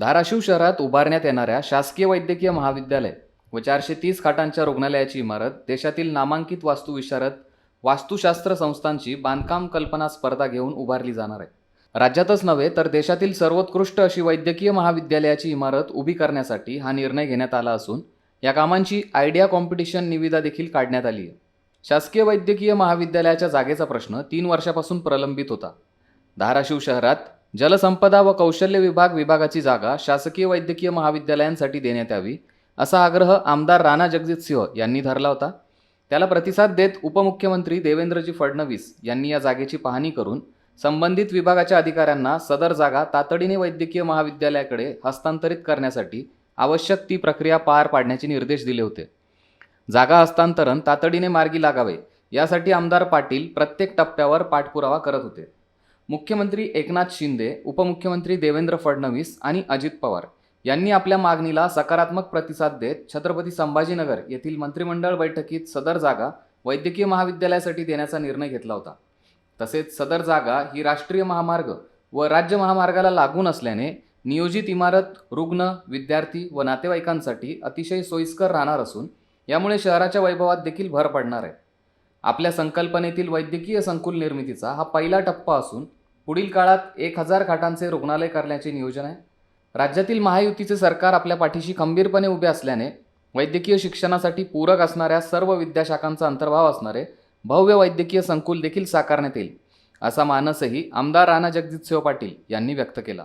धाराशिव शहरात उभारण्यात येणाऱ्या शासकीय वैद्यकीय महाविद्यालय व चारशे तीस खाटांच्या रुग्णालयाची इमारत देशातील नामांकित वास्तुविशारद वास्तुशास्त्र संस्थांची बांधकाम कल्पना स्पर्धा घेऊन उभारली जाणार आहे. राज्यातच नव्हे तर देशातील सर्वोत्कृष्ट अशी वैद्यकीय महाविद्यालयाची इमारत उभी करण्यासाठी हा निर्णय घेण्यात आला असून या कामांची आयडिया कॉम्पिटिशन निविदा देखील काढण्यात आली आहे. शासकीय वैद्यकीय महाविद्यालयाच्या जागेचा प्रश्न तीन वर्षापासून प्रलंबित होता. धाराशिव शहरात जलसंपदा व कौशल्य विभाग विभागाची जागा शासकीय वैद्यकीय महाविद्यालयांसाठी देण्यात यावी असा आग्रह आमदार राणा जगजितसिंह यांनी धरला होता. त्याला प्रतिसाद देत उपमुख्यमंत्री देवेंद्रजी फडणवीस यांनी या जागेची पाहणी करून संबंधित विभागाच्या अधिकाऱ्यांना सदर जागा तातडीने वैद्यकीय महाविद्यालयाकडे हस्तांतरित करण्यासाठी आवश्यक ती प्रक्रिया पार पाडण्याचे निर्देश दिले होते. जागा हस्तांतरण तातडीने मार्गी लागावे यासाठी आमदार पाटील प्रत्येक टप्प्यावर पाठपुरावा करत होते. मुख्यमंत्री एकनाथ शिंदे उपमुख्यमंत्री देवेंद्र फडणवीस आणि अजित पवार यांनी आपल्या मागणीला सकारात्मक प्रतिसाद देत छत्रपती संभाजीनगर येथील मंत्रिमंडळ बैठकीत सदर जागा वैद्यकीय महाविद्यालयासाठी देण्याचा निर्णय घेतला होता. तसेच सदर जागा ही राष्ट्रीय महामार्ग व राज्य महामार्गाला लागून असल्याने नियोजित इमारत रुग्ण विद्यार्थी व नातेवाईकांसाठी अतिशय सोयीस्कर राहणार असून यामुळे शहराच्या वैभवात देखील भर पडणार आहे. आपल्या संकल्पनेतील वैद्यकीय संकुल निर्मितीचा हा पहिला टप्पा असून पुढील काळात एक हजार खाटांचे रुग्णालय करण्याचे नियोजन आहे. राज्यातील महायुतीचे सरकार आपल्या पाठीशी खंबीरपणे उभे असल्याने वैद्यकीय शिक्षणासाठी पूरक असणाऱ्या सर्व विद्याशाखांचा अंतर्भाव असणारे भव्य वैद्यकीय संकुल देखील साकारण्यात येईल असा मानसही आमदार राणा जगजितसिंह पाटील यांनी व्यक्त केला.